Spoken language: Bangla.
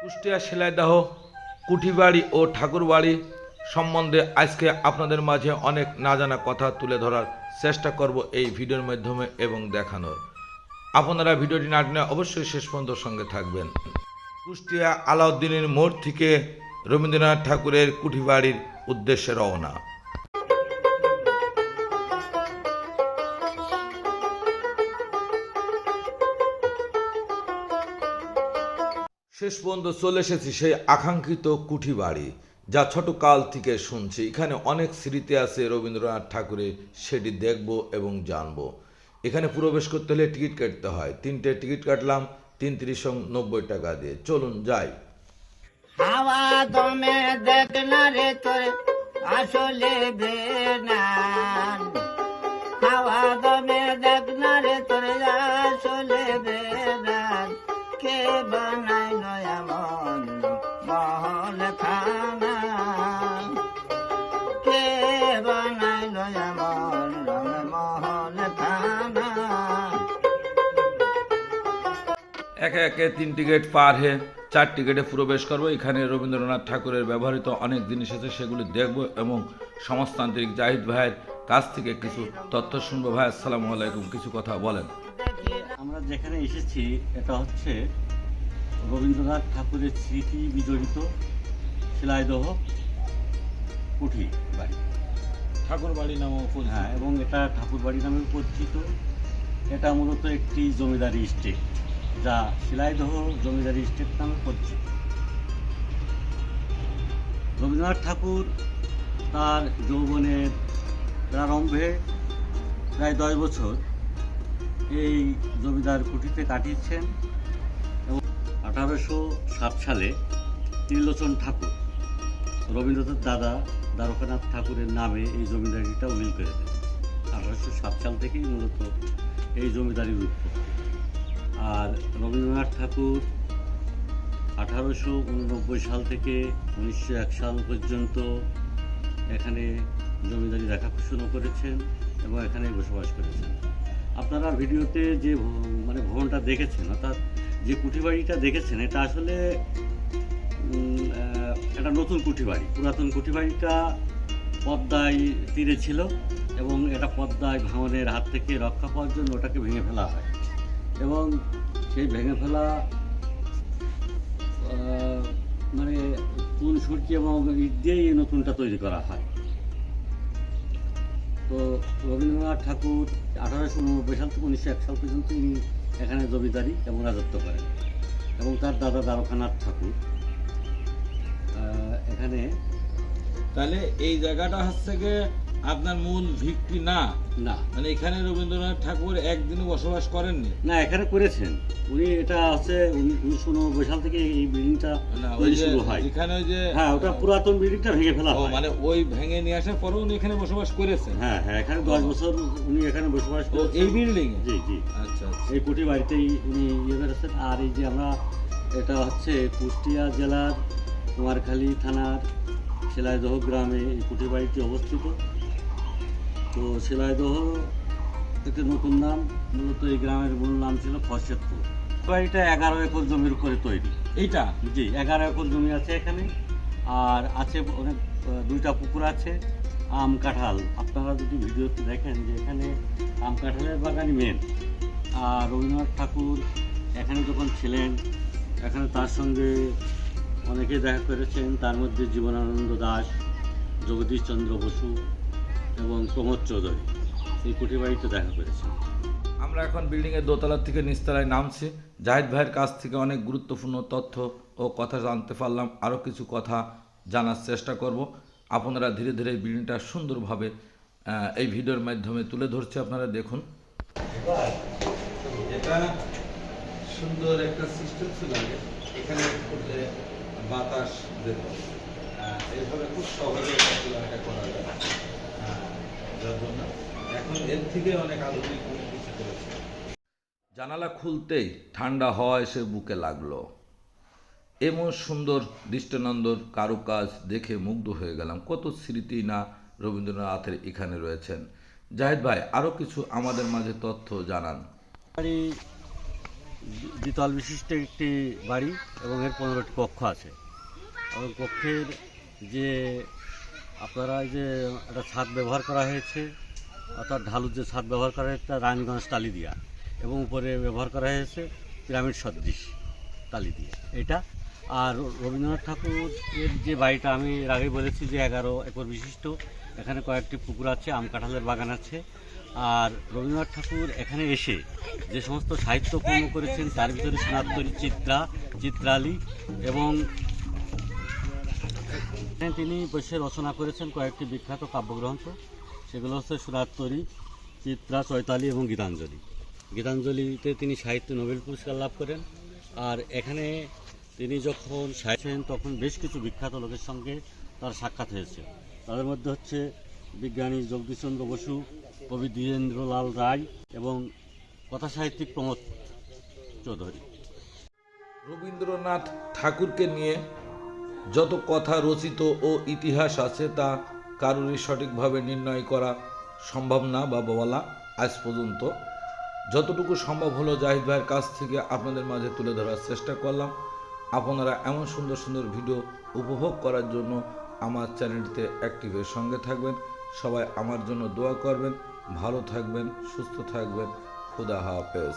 কুষ্টিয়া সেলাইদাহ কুঠিবাড়ি ও ঠাকুরবাড়ি সম্বন্ধে আজকে আপনাদের মাঝে অনেক না জানা কথা তুলে ধরার চেষ্টা করব এই ভিডিওর মাধ্যমে এবং দেখানোর। আপনারা ভিডিওটি না টেনে অবশ্যই শেষ পর্যন্ত সঙ্গে থাকবেন। কুষ্টিয়া আলাউদ্দিনের মোড় থেকে রবীন্দ্রনাথ ঠাকুরের কুঠিবাড়ির উদ্দেশ্যে রওনা। শেষ পর্যন্ত চলে এসেছি সেই আকাঙ্ক্ষিত কুঠি বাড়ি, যা ছোট কাল থেকে শুনছি। এখানে অনেক স্মৃতি আছে, রবীন্দ্রনাথ ঠাকুরের, সেটি দেখব এবং জানব। এখানে প্রবেশ করতে হলে টিকিট কাটতে হয়। তিনটে টিকিট কাটলাম তিন তিরিশ নব্বই টাকা দিয়ে। চলুন, যাই। দেখ না রে তোর, আসলে একে একে তিন টিকিট পার হয়ে চার টিকিটে প্রবেশ করব। এখানে রবীন্দ্রনাথ ঠাকুরের ব্যবহৃত অনেক জিনিস আছে সেগুলি দেখব এবং সমাজতান্ত্রিক জাহিদ ভাইয়ের কাছ থেকে কিছু তথ্য শুনব। ভাই আসসালামু আলাইকুম কিছু কথা বলেন। আমরা যেখানে এসেছি এটা হচ্ছে রবীন্দ্রনাথ ঠাকুরের স্মৃতি বিজড়িত শিলাইদহ কুঠি বাড়ি। ঠাকুর বাড়ি নামও হ্যাঁ এবং এটা ঠাকুর বাড়ি নামে পরিচিত। এটা মূলত একটি জমিদারি স্টেট যা শিলাইদহ জমিদারি স্টেট নামে পরিচিত। রবীন্দ্রনাথ ঠাকুর তার যৌবনের প্রারম্ভে প্রায় দশ বছর এই জমিদার কুঠিতে কাটিয়েছেন এবং আঠারোশো সাত সালে ত্রিলোচন ঠাকুর, রবীন্দ্রনাথ দাদা দ্বারকানাথ ঠাকুরের নামে এই জমিদারিটা উইল করে দেন আঠারোশো সাত সাল থেকেই মূলত এই জমিদারির উৎপত্তি আর রবীন্দ্রনাথ ঠাকুর আঠারোশো উননব্বই সাল থেকে উনিশশো এক সাল পর্যন্ত এখানে জমিদারি দেখাশোনা করেছেন এবং এখানে বসবাস করেছেন। আপনারা ভিডিওতে যে মানে ভবনটা দেখেছেন, অর্থাৎ যে কুঠি বাড়িটা দেখেছেন, এটা আসলে একটা নতুন কুঠি বাড়ি পুরাতন কুঠি বাড়িটা পদ্মায় তীরে ছিল এবং এটা পদ্মায় ভাঙনের হাত থেকে রক্ষা পাওয়ার জন্য ওটাকে ভেঙে ফেলা হয়। এবং সেই ভেঙে ফেলা মানে চুন, সুরকি এবং ইট দিয়েই এই নতুনটা তৈরি করা হয়। তো রবীন্দ্রনাথ ঠাকুর আঠারোশো উননব্বই সাল থেকে উনিশশো এক সাল পর্যন্ত ইনি এখানে জমিদারি এবং রাজত্ব করেন এবং তার দাদা দ্বারকানাথ ঠাকুর। এখানে তাহলে এই জায়গাটা হচ্ছে গিয়ে আপনার মূল ভিত্তি না? না। মানে এখানে রবীন্দ্রনাথ ঠাকুর একদিনও বসবাস করেননি? না এখানে করেছেন। উনি এটা উনি- উনিশশো উননব্বই সাল থেকে এই বিল্ডিংটা শুরু হয়। ওই যে হ্যাঁ ওটা পুরাতন বিল্ডিংটা ভেঙে ফেলা হয়। মানে ওই ভেঙে নিয়ে আসার পরেও উনি এখানে বসবাস করেছেন? হ্যাঁ হ্যাঁ এখানে দশ বছর উনি এখানে বসবাস করেছেন। এই বিল্ডিং জি জি। আচ্ছা আচ্ছা। এই কুটি বাড়িতেই উনি ইয়ে করেছেন। আর এই যে আমরা এটা হচ্ছে কুষ্টিয়া জেলার কুমারখালী থানার শিলাইদহ গ্রামে এই কুটি বাড়িটি অবস্থিত। তো শিলাইদহ একটি নতুন নাম মূলত এই গ্রামের মূল নাম ছিল ফরশেদপুর বাড়িটা এগারো একর জমির উপরে তৈরি। এইটা? জি, এগারো একর জমি আছে এখানে। আর আছে অনেক দুইটা পুকুর আছে, আম কাঁঠাল। আপনারা যদি ভিডিওতে দেখেন যে এখানে আম কাঁঠালের বাগানই মেন আর রবীন্দ্রনাথ ঠাকুর এখানে যখন ছিলেন, এখানে তার সঙ্গে অনেকে দেখা করেছেন। তার মধ্যে জীবনানন্দ দাস, জগদীশ চন্দ্র বসু এবং প্রমোদ চৌধুরী এই কুঠি বাড়িতে দেখা করেছেন। আমরা এখন বিল্ডিংয়ের দোতলার দোতলা থেকে নিচতলায় নামছি। জাহিদ ভাইয়ের কাছ থেকে অনেক গুরুত্বপূর্ণ তথ্য ও কথা জানতে পারলাম। আরও কিছু কথা জানার চেষ্টা করব। আপনারা ধীরে ধীরে এই বিল্ডিংটা সুন্দরভাবে এই ভিডিওর মাধ্যমে তুলে ধরছে। আপনারা দেখুন। এটা সুন্দর একটা সিস্টেম ছিল এখানে করলে বাতাস যেত এইভাবে খুব সহজে এটা করা যায়। আহ, যার জন্য এখন এর থেকে অনেক আধুনিক অনেক কিছু করেছে। জানালা খুলতেই ঠান্ডা হাওয়া এসে বুকে লাগল। এমন সুন্দর দৃষ্টানন্দর কারুকাজ দেখে মুগ্ধ হয়ে গেলাম। কত স্মৃতি না রবীন্দ্রনাথের এখানে রয়েছেন। জাহিদ ভাই আরও কিছু আমাদের মাঝে তথ্য জানান। বাড়ি দ্বিতল বিশিষ্ট একটি বাড়ি এবং এর পনেরোটি কক্ষ আছে। এবং কক্ষের যে আপনারা এই যে একটা ছাদ ব্যবহার করা হয়েছে, অর্থাৎ ঢালুর যে ছাদ ব্যবহার করা হয়েছে, তা রানীগঞ্জ টালি দিয়া। এবং উপরে ব্যবহার করা হয়েছে পিরামিড সদৃশ টালি দিয়ে। এটা আর রবীন্দ্রনাথ ঠাকুরের যে বাড়িটা, আমি এর আগে বলেছি যে এগারো একর বিশিষ্ট, এখানে কয়েকটি পুকুর আছে, আম কাঁঠালের বাগান আছে। আর রবীন্দ্রনাথ ঠাকুর এখানে এসে যে সমস্ত সাহিত্য কর্ম করেছেন, তার ভিতরে সোনাত্তরী চিত্রা, চিত্রালী এবং তিনি বসে রচনা করেছেন কয়েকটি বিখ্যাত কাব্যগ্রন্থ। সেগুলো হচ্ছে সোনাত্তরী চিত্রা, চৈতালি এবং গীতাঞ্জলি। গীতাঞ্জলিতে তিনি সাহিত্য নোবেল পুরস্কার লাভ করেন। আর এখানে তিনি যখন সাহিত্যেন তখন বেশ কিছু বিখ্যাত লোকের সঙ্গে তার সাক্ষাৎ হয়েছে। তাদের মধ্যে হচ্ছে বিজ্ঞানী জগদীশচন্দ্র বসু, কবি দ্বিজেন্দ্রলাল রায় এবং কথা সাহিত্যিক প্রমোদ চৌধুরী। রবীন্দ্রনাথ ঠাকুরকে নিয়ে যত কথা রচিত ও ইতিহাস আছে তা কারোরই সঠিকভাবে নির্ণয় করা সম্ভব না বা বলা আজ পর্যন্ত। যতটুকু সম্ভব হলো জাহিদ ভাইয়ের কাছ থেকে আপনাদের মাঝে তুলে ধরার চেষ্টা করলাম। আপনারা এমন সুন্দর সুন্দর ভিডিও উপভোগ করার জন্য আমার চ্যানেলটিতে অ্যাক্টিভের সঙ্গে থাকবেন। সবাই আমার জন্য দোয়া করবেন। ভালো থাকবেন, সুস্থ থাকবেন। খুদা হাফেজ।